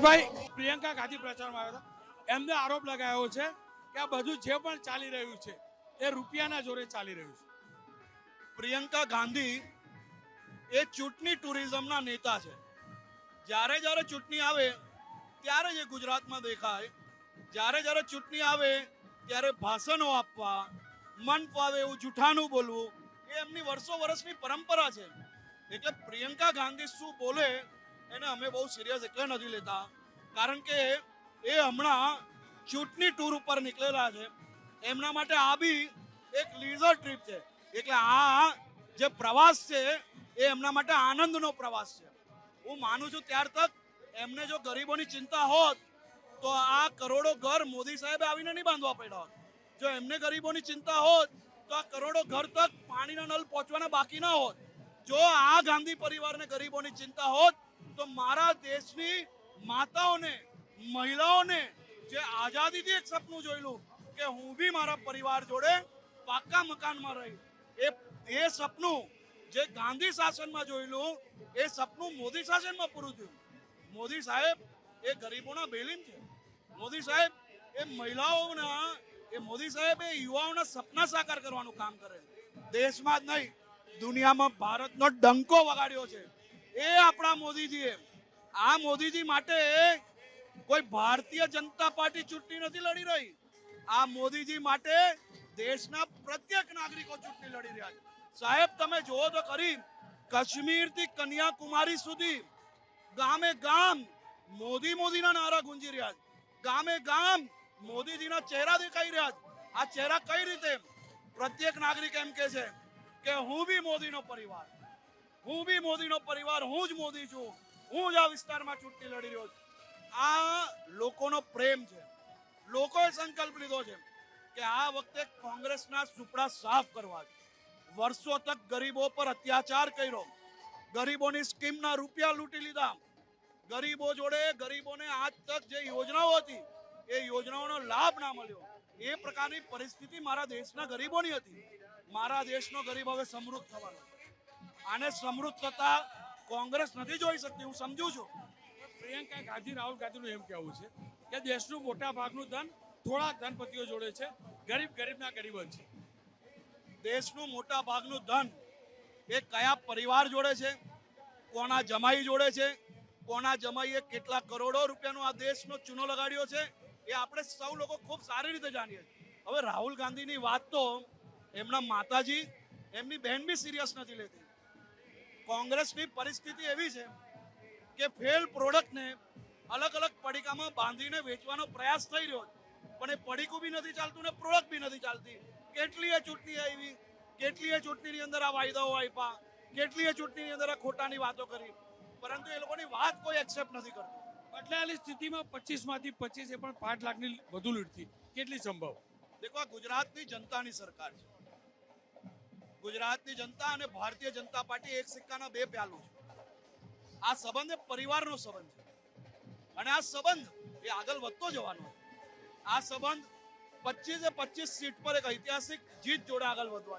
હર્ષભાઈ પ્રિયંકા ગાંધી પ્રચારમાં આવ્યા હતા. એમને આરોપ લગાવ્યો છે કે આ બધું જે પણ ચાલી રહ્યું છે, એ રૂપિયાના જોરે ચાલી રહ્યું છે. પ્રિયંકા ગાંધી એ ચૂંટણી ટુરિઝમના નેતા છે. જ્યારે જ્યારે ચૂંટણી આવે, ત્યારે જ ગુજરાતમાં દેખાય, જ્યારે જ્યારે ચૂંટણી આવે, ત્યારે ભાષણો આપવા મન ફાવે એવું જૂઠાનું બોલવું, એ એમની વર્ષો વર્ષની પરંપરા છે. એટલે પ્રિયંકા ગાંધી શું બોલે એને અમે બહુ સિરિયસ એટલે નથી લેતા. કારણ કે એ હમણાં ચૂંટણી ટૂર ઉપર નીકળેલા છે. એમના માટે આ બી એક લીઝર ટ્રીપ છે. એટલે આ જે પ્રવાસ છે, એ એમના માટે આનંદનો પ્રવાસ છે. હું માનું છું ત્યાર તક એમને જો ગરીબોની ચિંતા હોત, તો આ કરોડો ઘર મોદી સાહેબે આવીને નહીં બાંધવા પડ્યા હોત. જો એમને ગરીબોની ચિંતા હોત, તો આ કરોડો ઘર તક પાણીના નલ પહોંચવાના બાકી ના હોત. જો આ ગાંધી પરિવારને ગરીબોની ચિંતા હોત તો મારા દેશની માતાઓને, મહિલાઓને જે આઝાદીથી એક સપનું જોયેલું કે હું બી મારા પરિવાર જોડે પાક્કા મકાનમાં રહી, એ એ સપનું જે ગાંધી શાસનમાં જોયેલું, એ સપનું મોદી શાસનમાં પૂરું થયું. મોદી સાહેબ એ ગરીબોના બેલીમ છે. મોદી સાહેબ એ મહિલાઓના, એ મોદી સાહેબ એ યુવાઓના સપના સાકાર કરવાનું કામ કરે. દેશમાં જ નહીં, દુનિયામાં ભારતનો ડંકો વગાડ્યો છે. એ આપણા મોદીજીએ આ મોદીજી માટે કોઈ ભારતીય જનતા પાર્ટી ચૂંટણી નથી લડી રહી. આ મોદીજી માટે દેશના પ્રત્યેક નાગરિકો ચૂંટણી લડી રહ્યા છે. સાહેબ, તમે જુઓ તો ખરી, કાશ્મીરથી કન્યાકુમારી સુધી ગામે ગામ મોદી મોદીના નારા ગુંજી રહ્યા છે. ગામે ગામ મોદીજીના ચહેરા દેખાઈ રહ્યા છે. આ ચહેરા કઈ રીતે પ્રત્યેક નાગરિક એમ કે છે કે હું બી મોદીનો પરિવાર. હું બી મોદીનો પરિવાર, હું જ મોદી છું. હું જ આ વિસ્તારમાં ચૂંટણી લડી રહ્યો છું. આ લોકોનો પ્રેમ છે. લોકોએ સંકલ્પ લીધો છે કે આ વખતે કોંગ્રેસના સુપડા સાફ કરવા છે. વર્ષો તક ગરીબો પર અત્યાચાર કર્યો. ગરીબોની સ્કીમના રૂપિયા લૂંટી લીધા. ગરીબો જોડે ગરીબોને આજ તક જે યોજનાઓ હતી, એ યોજનાઓનો લાભ ના મળ્યો. એ પ્રકારની પરિસ્થિતિ મારા દેશના ગરીબોની હતી. મારા દેશનો ગરીબ હવે સમૃદ્ધ થવાનો છે. આને સમૃદ્ધ થતા કોંગ્રેસ નથી જોઈ શકતી હું સમજુ છું. પ્રિયંકા ગાંધી રાહુલ ગાંધીનું એમ કહેવું છે કે દેશનું મોટા ભાગનું ધન થોડા ધનપતિઓ જોડે છે ગરીબ ગરીબના ગરીબ જ છે. દેશનું મોટા ભાગનું ધન એ કયા પરિવાર જોડે છે કોના જમાઈ જોડે છે કોના જમાઈએ કેટલા કરોડો રૂપિયાનો આ દેશનો ચૂનો લગાડ્યો છે એ આપણે સૌ લોકો ખૂબ સારી રીતે જાણીએ હવે રાહુલ ગાંધીની વાત તો એમના માતાજી એમની બહેન બી સિરિયસ નથી લેતી. કોંગ્રેસની પરિસ્થિતિ એવી છે કે ફેલ પ્રોડક્ટને અલગ અલગ પડીકામાં બાંધીને વેચવાનો પ્રયાસ થઈ રહ્યો છે. પણ એ પડીકું બી નથી ચાલતું ને પ્રોડક્ટ બી નથી ચાલતી. કેટલીય ચૂંટણી આવી કેટલીય ચૂંટણીની અંદર આ વાયદાઓ આપ્યા કેટલીય ચૂંટણીની અંદર આ ખોટાની વાતો કરી. પરંતુ એ લોકોની વાત કોઈ એક્સેપ્ટ નથી કરતું. બદલાયેલી સ્થિતિમાં પચીસમાંથી પચીસ એ પણ પાંચ લાખની વધુ લૂંટથી. કેટલી સંભવ? દેખો આ ગુજરાતની જનતાની સરકાર છે. ગુજરાતની જનતા અને ભારતીય જનતા પાર્ટી એક સિક્કાના બે પ્યાલું છે. આ સંબંધ એ પરિવારનો સંબંધ છે. અને આ સંબંધ એ આગળ વધતો જવાનો આ સંબંધ પચીસે પચીસ સીટ પર એક ઐતિહાસિક જીત જોડે આગળ વધવા